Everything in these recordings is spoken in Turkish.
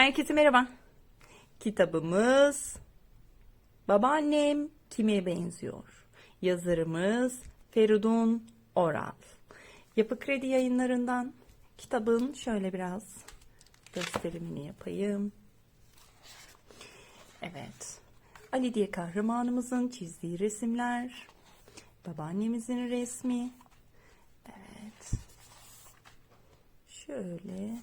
Herkese merhaba. Kitabımız Babaannem kime benziyor? Yazarımız Feridun Oral. Yapı Kredi yayınlarından kitabın şöyle biraz gösterimini yapayım. Evet. Ali diye kahramanımızın çizdiği resimler. Babaannemizin resmi. Evet. Şöyle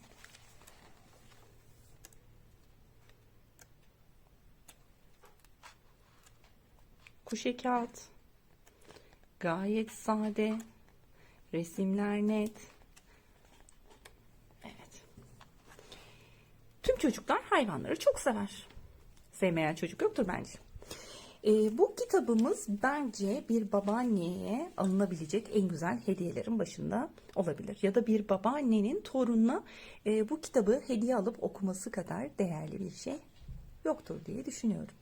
Kuşe kağıt. Gayet sade. Resimler net. Evet. Tüm çocuklar hayvanları çok sever. Sevmeyen çocuk yoktur bence. Ee, bu kitabımız bence bir babaanneye alınabilecek en güzel hediyelerin başında olabilir. Ya da bir babaannenin torununa e, bu kitabı hediye alıp okuması kadar değerli bir şey yoktur diye düşünüyorum.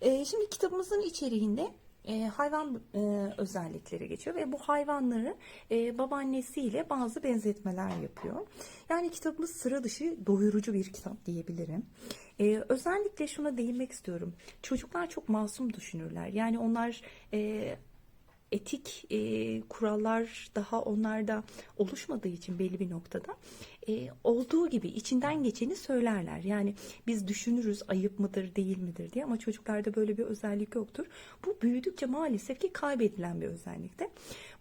E, şimdi kitabımızın içeriğinde e, hayvan e, özellikleri geçiyor ve bu hayvanları e, babaannesiyle bazı benzetmeler yapıyor. Yani kitabımız sıra dışı doyurucu bir kitap diyebilirim. E, özellikle şuna değinmek istiyorum. Çocuklar çok masum düşünürler. Yani onlar e, etik e, kurallar daha onlarda oluşmadığı için belli bir noktada e, olduğu gibi içinden geçeni söylerler. Yani biz düşünürüz ayıp mıdır değil midir diye ama çocuklarda böyle bir özellik yoktur. Bu büyüdükçe maalesef ki kaybedilen bir özellikte.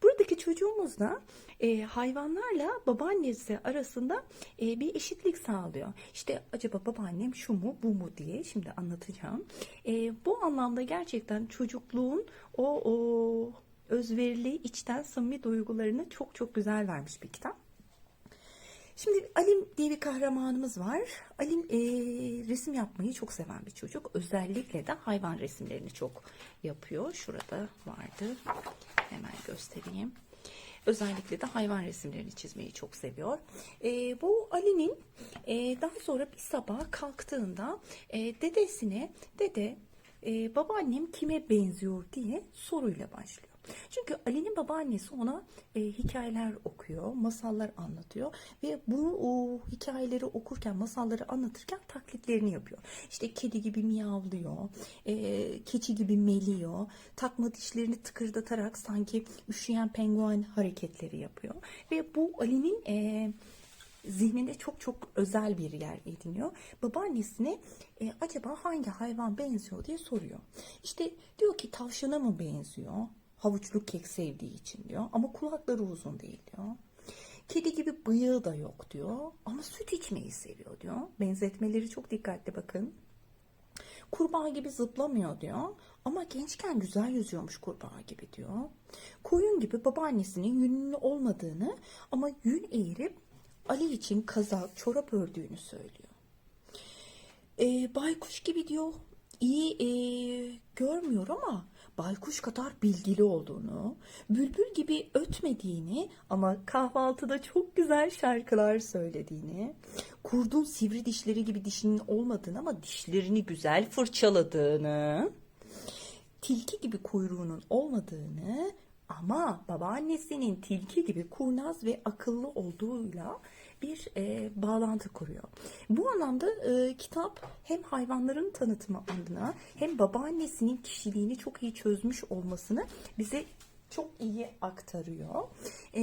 Buradaki çocuğumuz da e, hayvanlarla babaannesi arasında e, bir eşitlik sağlıyor. İşte acaba babaannem şu mu bu mu diye şimdi anlatacağım. E, bu anlamda gerçekten çocukluğun o, o özverili, içten samimi duygularını çok çok güzel vermiş bir kitap. Şimdi Alim diye bir kahramanımız var. Alim e, resim yapmayı çok seven bir çocuk. Özellikle de hayvan resimlerini çok yapıyor. Şurada vardı. Hemen göstereyim. Özellikle de hayvan resimlerini çizmeyi çok seviyor. E, bu Ali'nin e, daha sonra bir sabah kalktığında e, dedesine dede e, babaannem kime benziyor diye soruyla başlıyor. Çünkü Ali'nin babaannesi ona e, hikayeler okuyor, masallar anlatıyor ve bu o, hikayeleri okurken, masalları anlatırken taklitlerini yapıyor. İşte kedi gibi miyavlıyor, e, keçi gibi meliyor, takma dişlerini tıkırdatarak sanki üşüyen penguen hareketleri yapıyor. Ve bu Ali'nin e, zihninde çok çok özel bir yer ediniyor. Babaannesine e, acaba hangi hayvan benziyor diye soruyor. İşte diyor ki tavşana mı benziyor? Havuçlu kek sevdiği için diyor. Ama kulakları uzun değil diyor. Kedi gibi bıyığı da yok diyor. Ama süt içmeyi seviyor diyor. Benzetmeleri çok dikkatli bakın. Kurbağa gibi zıplamıyor diyor. Ama gençken güzel yüzüyormuş kurbağa gibi diyor. Koyun gibi babaannesinin yünlü olmadığını ama yün eğirip Ali için kazak, çorap ördüğünü söylüyor. E, baykuş gibi diyor iyi e, görmüyor ama baykuş kadar bilgili olduğunu, bülbül gibi ötmediğini ama kahvaltıda çok güzel şarkılar söylediğini, kurdun sivri dişleri gibi dişinin olmadığını ama dişlerini güzel fırçaladığını, tilki gibi kuyruğunun olmadığını ama babaannesinin tilki gibi kurnaz ve akıllı olduğuyla bir e, bağlantı kuruyor. Bu anlamda e, kitap hem hayvanların tanıtımı adına hem babaannesinin kişiliğini çok iyi çözmüş olmasını bize çok iyi aktarıyor. E,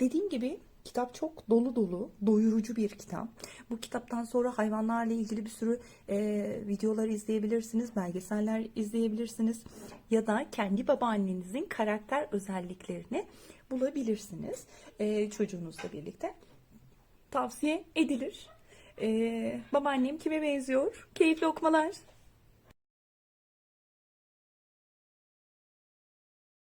dediğim gibi Kitap çok dolu dolu, doyurucu bir kitap. Bu kitaptan sonra hayvanlarla ilgili bir sürü e, videolar izleyebilirsiniz, belgeseller izleyebilirsiniz ya da kendi babaannenizin karakter özelliklerini bulabilirsiniz e, çocuğunuzla birlikte. Tavsiye edilir. E, babaannem kime benziyor? Keyifli okumalar.